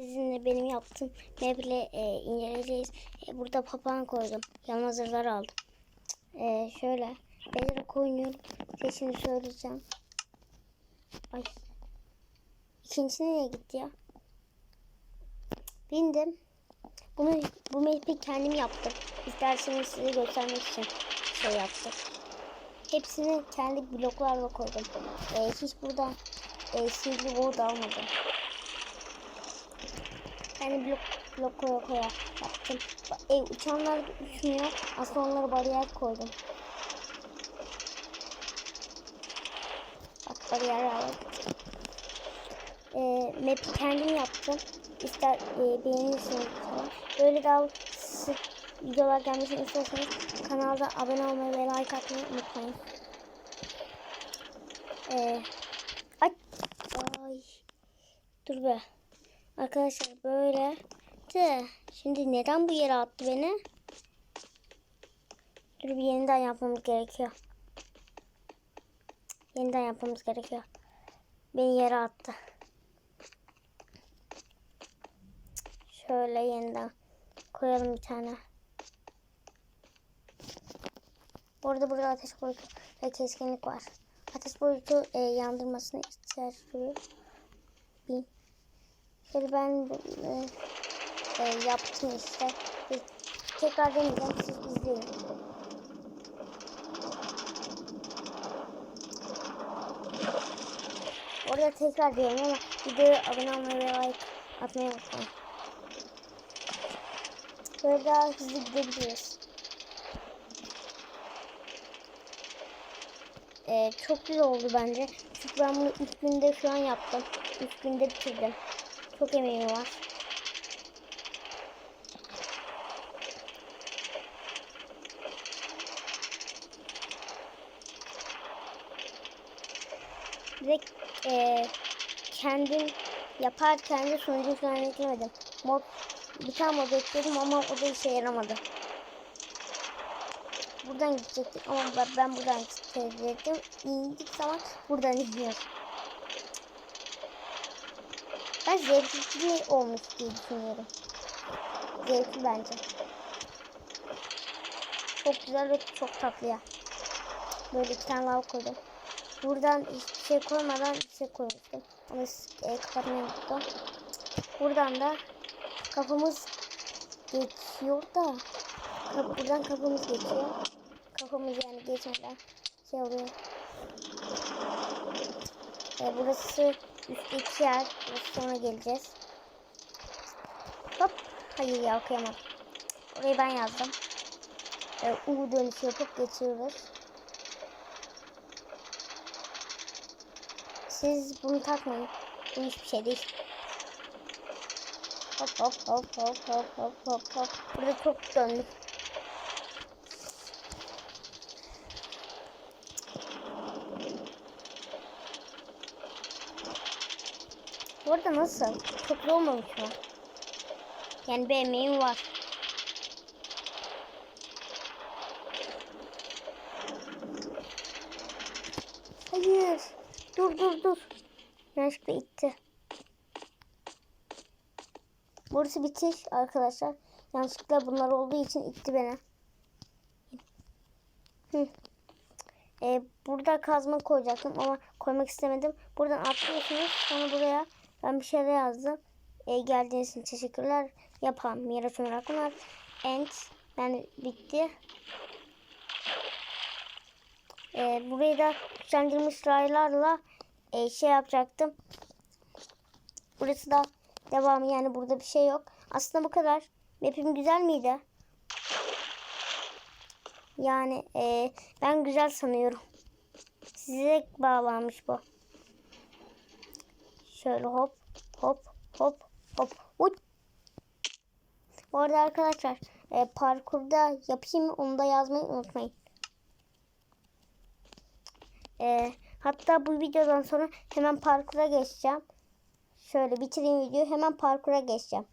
Sizinle benim yaptığım meble e, inceleyeceğiz. E, burada papağan koydum. Yanına zırhlar aldım. E, şöyle. Belerek oynuyorum. Şimdi söyleyeceğim. Ay. İkincisi nereye gitti ya? Bindim. Bunu bu map'i kendim yaptım. İsterseniz size göstermek için şey yaptım. Hepsini kendi bloklarla koydum. E, hiç burada e, sihirli wood almadım. Yani blok blok koya koya yaptım. E, uçanlar uçmuyor. Aslında onlara bariyer koydum. Bak bariyer aldım. E, map'i kendim yaptım. İster e, beğenirsiniz. Böyle daha sık videolar gelmesini istiyorsanız kanalda abone olmayı ve like atmayı unutmayın. E, ay, ay. Dur be. Arkadaşlar böyle şimdi neden bu yere attı beni? Dur bir yeniden yapmamız gerekiyor. Yeniden yapmamız gerekiyor. Beni yere attı. Şöyle yeniden koyalım bir tane. Burada burada ateş boyutu ve keskinlik var. Ateş boyutu e, yandırmasını istiyor. Bin. Şöyle ben e, e, yaptım işte. E, tekrar deneyeceğim. Siz izleyin. Orada tekrar diyelim ama videoya abone olmayı ve like atmayı unutmayın. Böyle daha hızlı gidebiliriz. Ee, çok güzel oldu bence. Çünkü ben bunu 3 günde şu an yaptım. 3 günde bitirdim. Çok emeğim var. Ve e, kendim yaparken de sonucu falan eklemedim. Mod, bir tane mod ekledim ama o da işe yaramadı. Buradan gidecektik ama ben, buradan gidecektim. İndik zaman buradan iniyoruz. Ben zevkli olmuş diye düşünüyorum. Zevkli bence. Çok güzel ve çok tatlı ya. Böyle iki tane lav koydum. Buradan hiçbir şey koymadan bir şey koymuştum. Ama e, kapatmayı unuttum. Buradan da kafamız geçiyor da kap, buradan kafamız geçiyor. Kafamız yani geçmeden şey oluyor. E, burası üstteki yer. Burası sonra geleceğiz. Hop. Hayır ya okuyamadım. Orayı ben yazdım. E, U dönüşü yapıp geçiyoruz. Siz bunu takmayın. Bu hiçbir şey değil. Hop hop hop hop hop hop hop hop. Burada çok döndük. Bu nasıl? Çok olmamış mı? Yani bir emeğim var. Hayır. Dur dur dur. Yanlışlıkla itti. Burası bitiş arkadaşlar. Yanlışlıkla bunlar olduğu için itti beni. Ee, burada kazma koyacaktım ama koymak istemedim. Buradan atlıyorsunuz. Sonra buraya ben bir şeyler yazdım. Ee, geldiğiniz için teşekkürler. Yapan Miraç Ömer Akpınar. End. Yani bitti. Ee, burayı da güçlendirilmiş raylarla e, şey yapacaktım. Burası da devamı yani burada bir şey yok. Aslında bu kadar. Map'im güzel miydi? Yani e, ben güzel sanıyorum. Size bağlanmış bu. Şöyle hop hop hop hop. Uy. Bu arada arkadaşlar e, parkurda yapayım onu da yazmayı unutmayın. E, hatta bu videodan sonra hemen parkura geçeceğim. Şöyle bitireyim videoyu hemen parkura geçeceğim.